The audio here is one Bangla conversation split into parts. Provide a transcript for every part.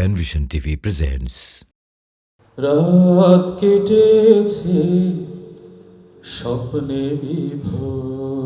Penvision TV presents রাত কেটেছে স্বপ্নে বিভোর।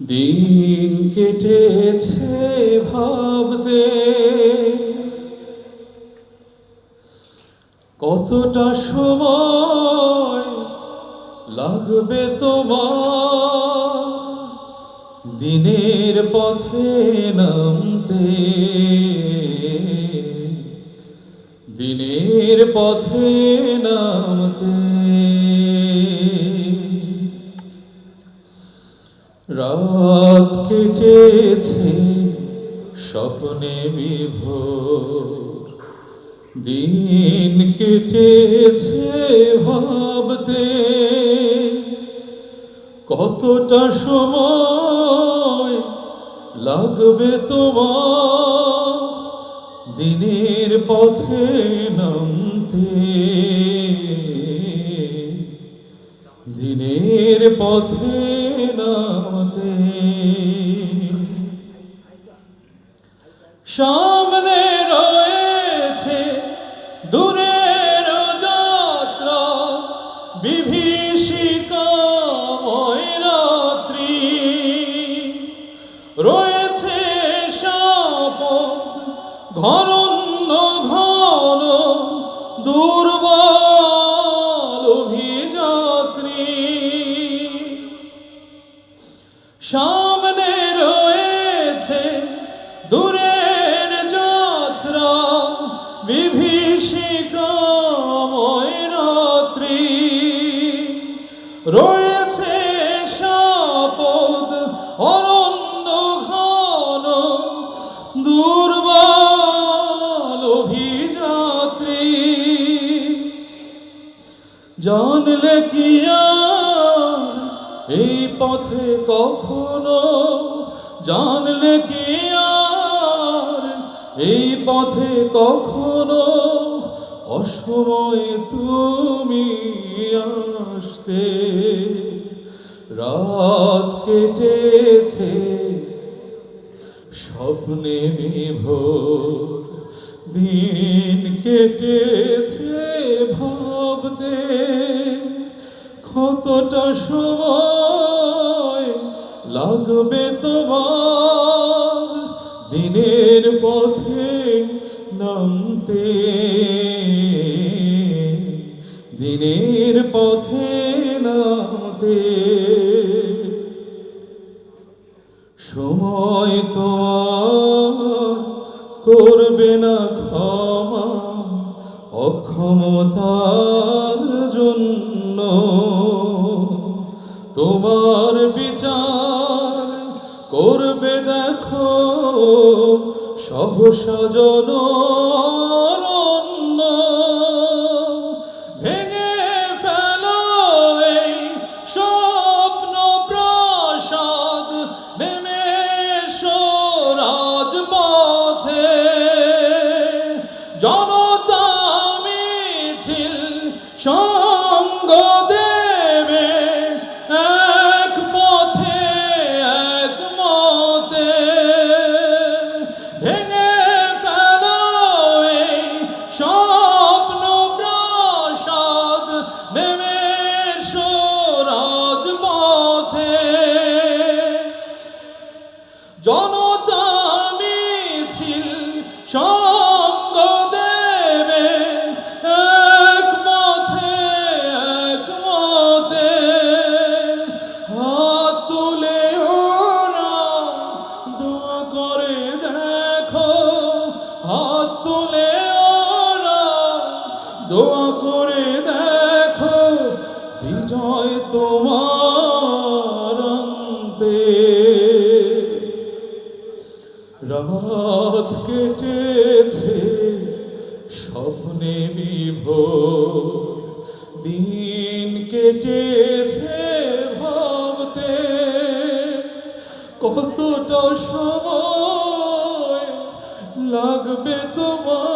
দিন কেটেছে ভাবতে কতটা সময় লাগবে তোমার? দিনের পথে নামতে। দিনের পথে নামতে। রাত কেটেছে স্বপ্নে বিভোর। দিন কেটেছে ভাবতে। কতটা সময় লাগবে তোমার দিনের পথে নামতে? দিনের পথে নামতে। সামনে ঘরন্য ঘন দুর্বল অভিযাত্রী। সামনে রয়েছে দূরের যাত্রা বিভীষিকাময় রাত্রি রয়েছে জানলে কি এই পথে কখনো জানলে কি এই পথে কখনো অসময়ে তুমি আসতে। রাত কেটেছে, স্বপ্নে বিভোর দিন কেটেছে ভাবতে। কতটা সময় লাগবে তোমার দিনের পথে নামতে? দিনের পথে নামতে? সময় তো করবে না ক্ষমা অক্ষমতার জন্য। তোমার বিচার করবে দেখো সহসা দোয়া করে দেখো, বিজয় তোমার অন্তে। রাত কেটেছে, স্বপ্নে বিভোর। দিন কেটেছে ভাবতে, কতটা সময় লাগবে তোমার?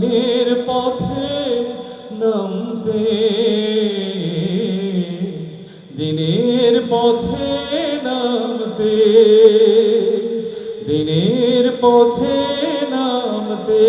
দিনের পথে নামতে দিনের পথে নামতে দিনের পথে নামতে।